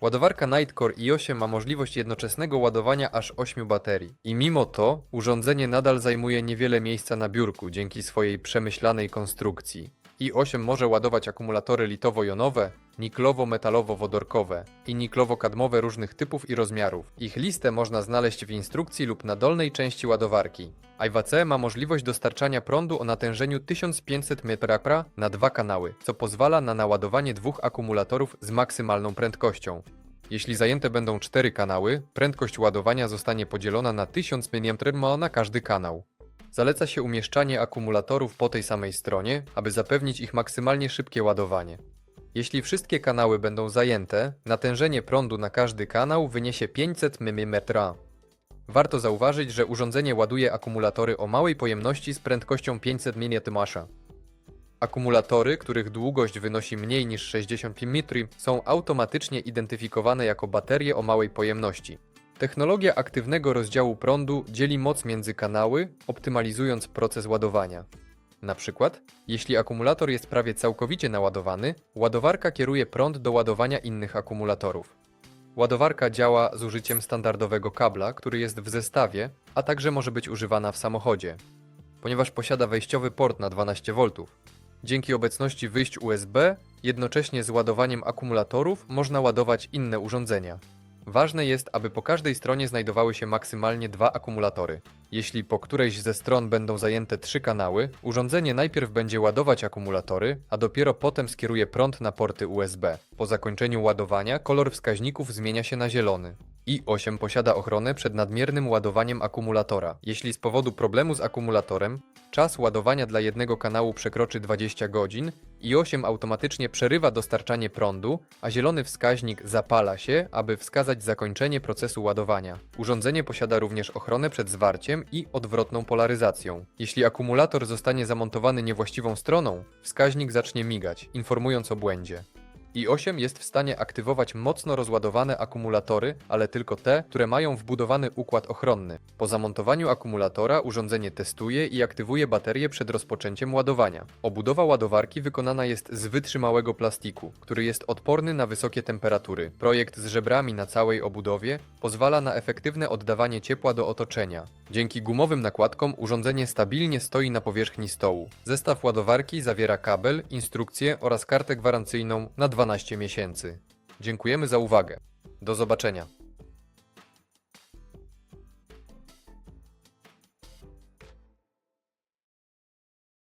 Ładowarka Nightcore i8 ma możliwość jednoczesnego ładowania aż 8 baterii. I mimo to urządzenie nadal zajmuje niewiele miejsca na biurku dzięki swojej przemyślanej konstrukcji. I8 może ładować akumulatory litowo-jonowe, niklowo-metalowo-wodorkowe i niklowo-kadmowe różnych typów i rozmiarów. Ich listę można znaleźć w instrukcji lub na dolnej części ładowarki. IWC ma możliwość dostarczania prądu o natężeniu 1500 mA na dwa kanały, co pozwala na naładowanie dwóch akumulatorów z maksymalną prędkością. Jeśli zajęte będą cztery kanały, prędkość ładowania zostanie podzielona na 1000 mA na każdy kanał. Zaleca się umieszczanie akumulatorów po tej samej stronie, aby zapewnić ich maksymalnie szybkie ładowanie. Jeśli wszystkie kanały będą zajęte, natężenie prądu na każdy kanał wyniesie 500 mm. Warto zauważyć, że urządzenie ładuje akumulatory o małej pojemności z prędkością 500 mAh. Akumulatory, których długość wynosi mniej niż 60 mm, są automatycznie identyfikowane jako baterie o małej pojemności. Technologia aktywnego rozdziału prądu dzieli moc między kanały, optymalizując proces ładowania. Na przykład, jeśli akumulator jest prawie całkowicie naładowany, ładowarka kieruje prąd do ładowania innych akumulatorów. Ładowarka działa z użyciem standardowego kabla, który jest w zestawie, a także może być używana w samochodzie, ponieważ posiada wejściowy port na 12V. Dzięki obecności wyjść USB, jednocześnie z ładowaniem akumulatorów można ładować inne urządzenia. Ważne jest, aby po każdej stronie znajdowały się maksymalnie dwa akumulatory. Jeśli po którejś ze stron będą zajęte trzy kanały, urządzenie najpierw będzie ładować akumulatory, a dopiero potem skieruje prąd na porty USB. Po zakończeniu ładowania kolor wskaźników zmienia się na zielony. I8 posiada ochronę przed nadmiernym ładowaniem akumulatora. Jeśli z powodu problemu z akumulatorem czas ładowania dla jednego kanału przekroczy 20 godzin, i8 automatycznie przerywa dostarczanie prądu, a zielony wskaźnik zapala się, aby wskazać zakończenie procesu ładowania. Urządzenie posiada również ochronę przed zwarciem i odwrotną polaryzacją. Jeśli akumulator zostanie zamontowany niewłaściwą stroną, wskaźnik zacznie migać, informując o błędzie. I8 jest w stanie aktywować mocno rozładowane akumulatory, ale tylko te, które mają wbudowany układ ochronny. Po zamontowaniu akumulatora urządzenie testuje i aktywuje baterię przed rozpoczęciem ładowania. Obudowa ładowarki wykonana jest z wytrzymałego plastiku, który jest odporny na wysokie temperatury. Projekt z żebrami na całej obudowie pozwala na efektywne oddawanie ciepła do otoczenia. Dzięki gumowym nakładkom urządzenie stabilnie stoi na powierzchni stołu. Zestaw ładowarki zawiera kabel, instrukcję oraz kartę gwarancyjną na 12 miesięcy. Dziękujemy za uwagę. Do zobaczenia.